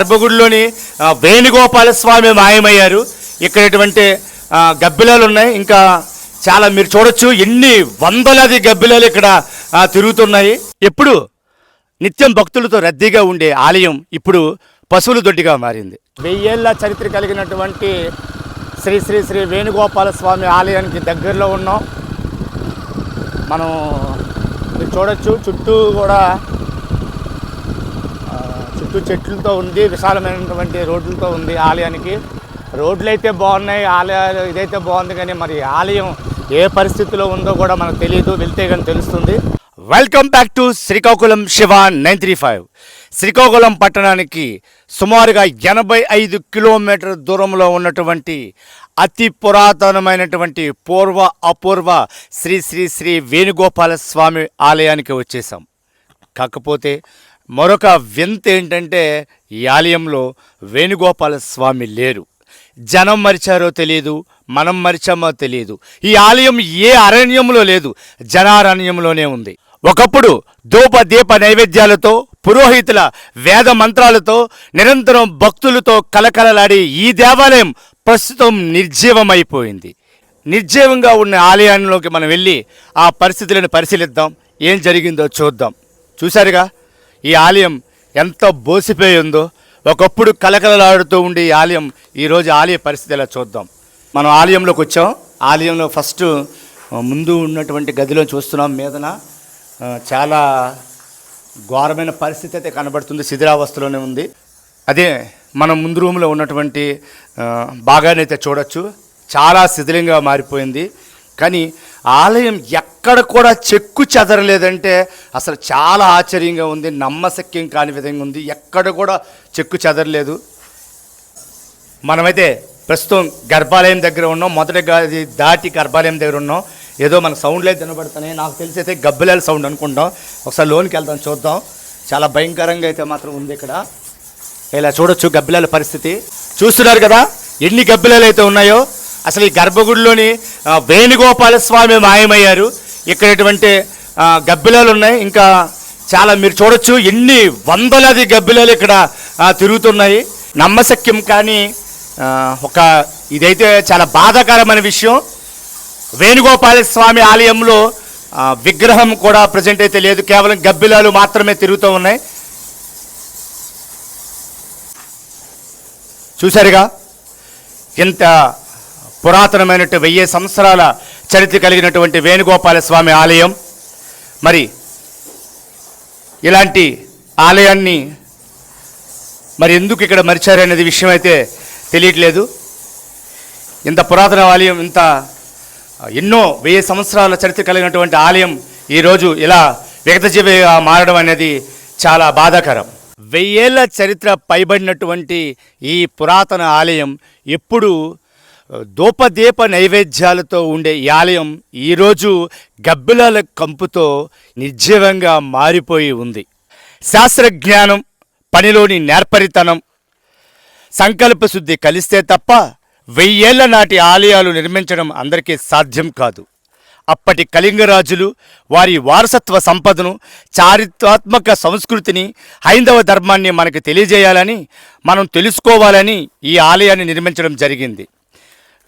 గర్భగుడిలోని వేణుగోపాల స్వామి మాయమయ్యారు. ఇక్కడటువంటి గబ్బిలాలు ఉన్నాయి ఇంకా చాలా మీరు చూడొచ్చు ఎన్ని వందలాది గబ్బిలాలు ఇక్కడ తిరుగుతున్నాయి. ఎప్పుడు నిత్యం భక్తులతో రద్దీగా ఉండే ఆలయం ఇప్పుడు పశువుల దొడ్డిగా మారింది. వెయ్యేళ్ళ చరిత్ర కలిగినటువంటి శ్రీ శ్రీ శ్రీ వేణుగోపాల స్వామి ఆలయానికి దగ్గరలో ఉన్నాం. మనం మీరు చూడొచ్చు చుట్టూ కూడా చుట్టూ చెట్లతో ఉంది విశాలమైనటువంటి రోడ్లతో ఉంది ఆలయానికి. రోడ్లు అయితే బాగున్నాయి ఆలయాలు ఇదైతే బాగుంది కానీ మరి ఆలయం ఏ పరిస్థితిలో ఉందో కూడా మనకు తెలియదు వెళ్తే కానీ తెలుస్తుంది. Welcome back to Srikakulam Siva nine three five. Srikakulam పట్టణానికి సుమారుగా ఎనభై ఐదు కిలోమీటర్ దూరంలో ఉన్నటువంటి అతి పురాతనమైనటువంటి పూర్వ అపూర్వ శ్రీ శ్రీ శ్రీ వేణుగోపాల స్వామి ఆలయానికి వచ్చేసాం. కాకపోతే మరొక వింత ఏంటంటే ఈ ఆలయంలో వేణుగోపాల స్వామి లేరు. జనం మరిచారో తెలియదు మనం మరిచామో తెలియదు ఈ ఆలయం ఏ అరణ్యంలో లేదు జనారణ్యంలోనే ఉంది. ఒకప్పుడు ధూప దీప నైవేద్యాలతో పురోహితుల వేద మంత్రాలతో నిరంతరం భక్తులతో కలకలలాడే ఈ దేవాలయం ప్రస్తుతం నిర్జీవమైపోయింది. నిర్జీవంగా ఉన్న ఆలయంలోకి మనం వెళ్ళి ఆ పరిస్థితులను పరిశీలిద్దాం ఏం జరిగిందో చూద్దాం. చూశారుగా? ఈ ఆలయం ఎంత బోసిపోయి ఉందో ఒకప్పుడు కలకలలాడుతూ ఉండే ఈ ఆలయం ఈరోజు ఆలయ పరిస్థితి ఎలా చూద్దాం. మనం ఆలయంలోకి వచ్చాం. ఆలయంలో ఫస్ట్ ముందు ఉన్నటువంటి గదిలో చూస్తున్నాం. మీదన చాలా ఘోరమైన పరిస్థితి అయితే కనబడుతుంది. శిథిరావస్థలోనే ఉంది. అదే మనం ముందు రూమ్లో ఉన్నటువంటి బాగానైతే భాగాన్ని అయితే చూడొచ్చు. చాలా శిథిలంగా మారిపోయింది. కానీ ఆలయం ఎక్కడ కూడా చెక్కు చెదరలేదంటే అసలు చాలా ఆశ్చర్యంగా ఉంది నమ్మశక్యం కాని విధంగా ఉంది. ఎక్కడ కూడా చెక్కు చెదరలేదు. మనమైతే ప్రస్తుతం గర్భాలయం దగ్గర ఉన్నాం. మొదటి గది దాటి గర్భాలయం దగ్గర ఉన్నాం. ఏదో మన సౌండ్లు అయితే నాకు తెలిసి అయితే గబ్బిలాల సౌండ్ అనుకుంటాం. ఒకసారి లోనికి వెళ్దాం చూద్దాం. చాలా భయంకరంగా అయితే మాత్రం ఉంది ఇక్కడ. ఇలా చూడొచ్చు గబ్బిలాల పరిస్థితి. చూస్తున్నారు కదా ఎన్ని గబ్బిలాలు అయితే ఉన్నాయో. అసలు ఈ గర్భగుడిలోని వేణుగోపాల స్వామి మాయమయ్యారు. ఇక్కడ ఇటువంటి గబ్బిలాలు ఉన్నాయి ఇంకా చాలా మీరు చూడొచ్చు ఎన్ని వందలాది గబ్బిలాలు ఇక్కడ తిరుగుతున్నాయి. నమ్మశక్యం కానీ ఒక ఇదైతే చాలా బాధాకరమైన విషయం. వేణుగోపాల స్వామి ఆలయంలో విగ్రహం కూడా ప్రజెంట్ అయితే లేదు. కేవలం గబ్బిలాలు మాత్రమే తిరుగుతూ ఉన్నాయి. చూశారుగా? ఇంత పురాతనమైనట్టు వెయ్యి సంవత్సరాల చరిత్ర కలిగినటువంటి వేణుగోపాల స్వామి ఆలయం. మరి ఇలాంటి ఆలయాన్ని మరి ఎందుకు ఇక్కడ మరిచారనేది విషయం అయితే తెలియట్లేదు. ఇంత పురాతన ఆలయం ఇంత ఎన్నో వెయ్యి సంవత్సరాల చరిత్ర కలిగినటువంటి ఆలయం ఈరోజు ఇలా విగతజీవిగా మారడం అనేది చాలా బాధాకరం. వెయ్యేళ్ళ చరిత్ర పైబడినటువంటి ఈ పురాతన ఆలయం ఎప్పుడు దూపదీప నైవేద్యాలతో ఉండే ఈ ఆలయం ఈరోజు గబ్బిలాల కంపుతో నిర్జీవంగా మారిపోయి ఉంది. శాస్త్రజ్ఞానం పనిలోని నేర్పరితనం సంకల్ప శుద్ధి కలిస్తే తప్ప వెయ్యేళ్ళ నాటి ఆలయాలు నిర్మించడం అందరికీ సాధ్యం కాదు. అప్పటి కళింగరాజులు వారి వారసత్వ సంపదను చారిత్రాత్మక సంస్కృతిని హైందవ ధర్మాన్ని మనకు తెలియజేయాలని మనం తెలుసుకోవాలని ఈ ఆలయాన్ని నిర్మించడం జరిగింది.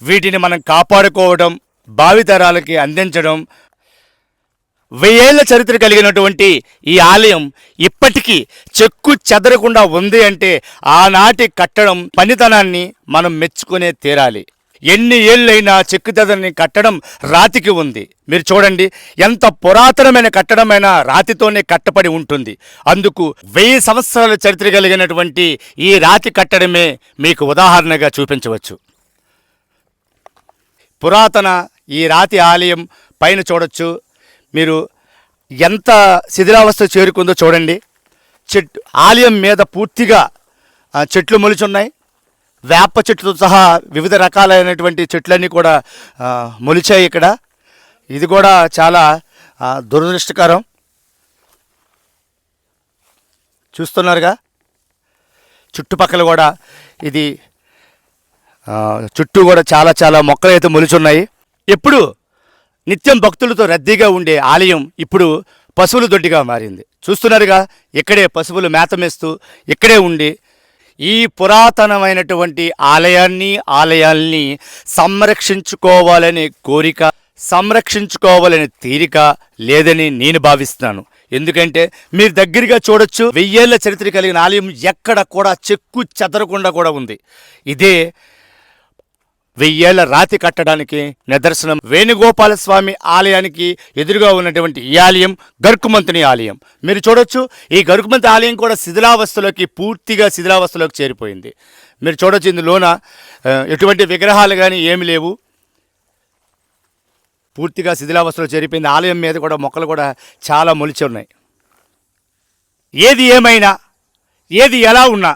వీటిని మనం కాపాడుకోవడం భావితరాలకి అందించడం వెయ్యేళ్ళ చరిత్ర కలిగినటువంటి ఈ ఆలయం ఇప్పటికీ చెక్కు చెదరకుండా ఉంది అంటే ఆనాటి కట్టడం పనితనాన్ని మనం మెచ్చుకునే తీరాలి. ఎన్ని ఏళ్ళైనా చెక్కు చెదరని కట్టడం రాతికి ఉంది. మీరు చూడండి ఎంత పురాతనమైన కట్టడమైనా రాతితోనే కట్టబడి ఉంటుంది. అందుకు వెయ్యి సంవత్సరాల చరిత్ర కలిగినటువంటి ఈ రాతి కట్టడమే మీకు ఉదాహరణగా చూపించవచ్చు. పురాతన ఈ రాతి ఆలయం పైన చూడొచ్చు. మీరు ఎంత శిథిలావస్థ చేరుకుందో చూడండి. చెట్టు ఆలయం మీద పూర్తిగా చెట్లు మొలిచున్నాయి. వేప చెట్టుతో సహా వివిధ రకాలైనటువంటి చెట్లన్నీ కూడా మొలిచాయి ఇక్కడ. ఇది కూడా చాలా దురదృష్టకరం. చూస్తున్నారుగా? చుట్టుపక్కల కూడా ఇది చుట్టూ కూడా చాలా చాలా మొక్కలు అయితే మొలుచున్నాయి. ఎప్పుడు నిత్యం భక్తులతో రద్దీగా ఉండే ఆలయం ఇప్పుడు పశువుల దొడ్డిగా మారింది. చూస్తున్నారుగా ఇక్కడే పశువులు మేత మేస్తూ ఇక్కడే ఉండి ఈ పురాతనమైనటువంటి ఆలయాన్ని ఆలయాల్ని సంరక్షించుకోవాలనే కోరిక సంరక్షించుకోవాలనే తీరిక లేదని నేను భావిస్తున్నాను. ఎందుకంటే మీరు దగ్గరగా చూడొచ్చు వెయ్యేళ్ళ చరిత్ర కలిగిన ఆలయం ఎక్కడ కూడా చెక్కు చెదరకుండా కూడా ఉంది. ఇదే వెయ్యేళ్ళ రాతి కట్టడానికి నిదర్శనం వేణుగోపాలస్వామి ఆలయానికి ఎదురుగా ఉన్నటువంటి ఈ ఆలయం గరుకుమంతుని ఆలయం. మీరు చూడొచ్చు ఈ గరుకుమంతి ఆలయం కూడా శిథిలావస్థలోకి పూర్తిగా శిథిలావస్థలోకి చేరిపోయింది. మీరు చూడొచ్చు ఇందులోన ఎటువంటి విగ్రహాలు కానీ ఏమి లేవు. పూర్తిగా శిథిలావస్థలో చేరిపోయింది. ఆలయం మీద కూడా మొక్కలు కూడా చాలా మొలిచి ఉన్నాయి. ఏది ఏమైనా ఏది ఎలా ఉన్నా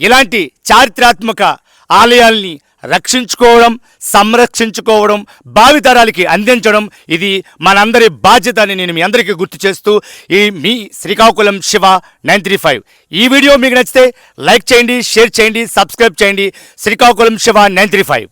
ఇలాంటి చారిత్రాత్మక ఆలయాల్ని రక్షించుకోవడం సంరక్షించుకోవడం భావితరాలకి అందించడం ఇది మనందరి బాధ్యత అని నేను మీ అందరికీ గుర్తు చేస్తూ ఈ మీ Srikakulam Siva nine three five. ఈ వీడియో మీకు నచ్చితే లైక్ చేయండి షేర్ చేయండి సబ్స్క్రైబ్ చేయండి. Srikakulam Siva nine three five.